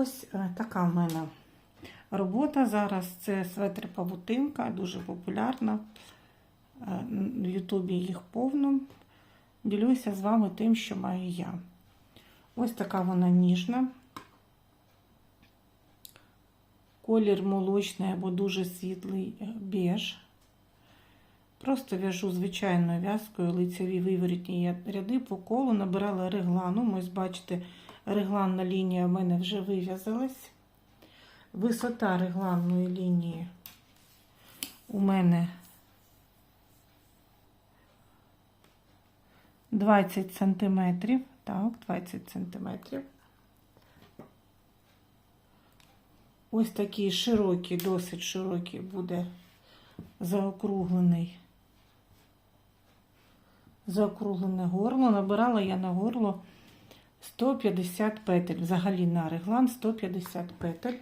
Ось е, така в мене робота зараз. Це светр павутинка, дуже популярна. Е, В Ютубі їх повно. Ділюся з вами тим, що маю я. Ось така вона ніжна. Колір молочний або дуже світлий е, беж. Просто в'яжу звичайною в'язкою лицеві виворітні ряди по колу, набирала регланом. Ось бачите, регланна лінія в мене вже вив'язалась. Висота регланної лінії у мене 20 сантиметрів. Так, 20 сантиметрів. Ось такий широкий, досить широкий буде заокруглений. Заокруглене горло. Набирала я на горло 150 петель. Взагалі на реглан 150 петель.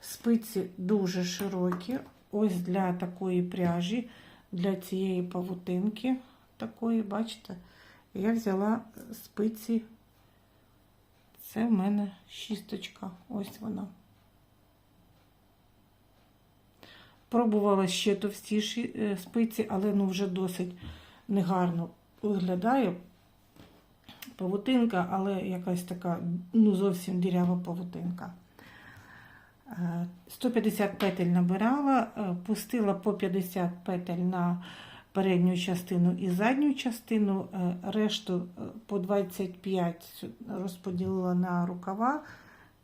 Спиці дуже широкі. Ось для такої пряжі, для цієї павутинки, такої, бачите, я взяла спиці. Це в мене шісточка. Ось вона. Пробувала ще товстіші е, спиці, але ну вже досить негарно виглядає павутинка, але якась така ну зовсім дірява павутинка. Е, 150 петель набирала, е, пустила по 50 петель на передню частину і задню частину, е, решту е, по 25 розподілила на рукава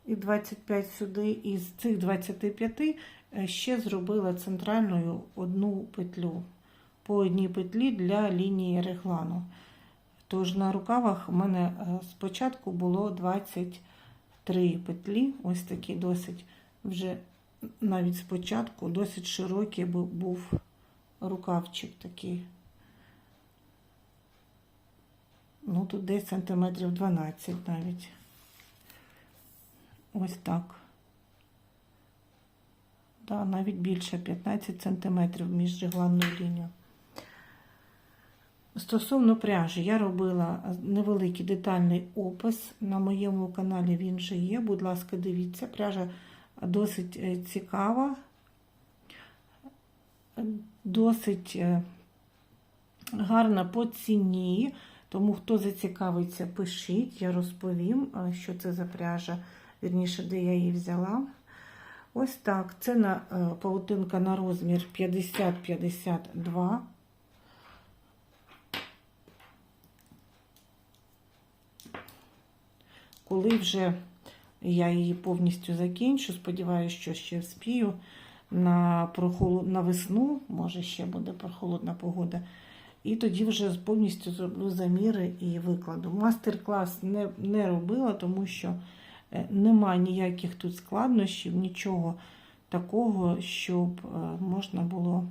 і 25 сюди. Із цих 25 е, ще зробила центральною одну петлю по одній петлі для лінії реглану. Тож на рукавах у мене е, спочатку було 23 петлі, ось такі досить вже навіть спочатку досить широкий бу- був рукавчик такий. Ну, тут десь сантиметрів 12 навіть. Ось так. Да, навіть більше 15 сантиметрів між регланною лінією. Стосовно пряжі, я робила невеликий детальний опис. На моєму каналі він вже є. Будь ласка, дивіться, пряжа досить е, цікава, досить е, гарна по ціні. Тому хто зацікавиться, пишіть, я розповім, е, що це за пряжа, вірніше, де я її взяла. Ось так. Це на павутинка на розмір 50-52. Коли вже я її повністю закінчу, сподіваюся, що ще вспію на, прохолод... на весну, може ще буде прохолодна погода. І тоді вже повністю зроблю заміри і викладу. Мастер-клас не, не робила, тому що е, нема ніяких тут складнощів, нічого такого, щоб е, можна було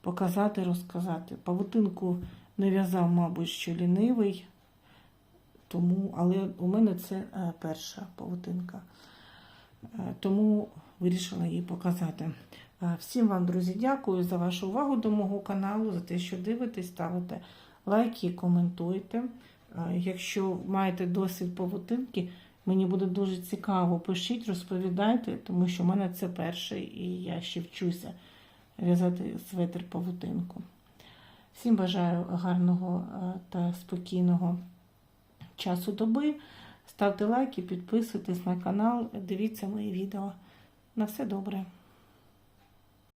показати, розказати. Павутинку не в'язав, мабуть, що лінивий, тому, але у мене це е, перша павутинка. Е, Тому вирішила її показати. Е, Всім вам, друзі, дякую за вашу увагу до мого каналу, за те, що дивитесь, ставите лайки коментуйте. Якщо маєте досвід павутинки, мені буде дуже цікаво. Пишіть, розповідайте, тому що в мене це перший, і я ще вчуся в'язати светр павутинку. Всім бажаю гарного та спокійного часу доби. Ставте лайки, підписуйтесь на канал, дивіться мої відео. На все добре.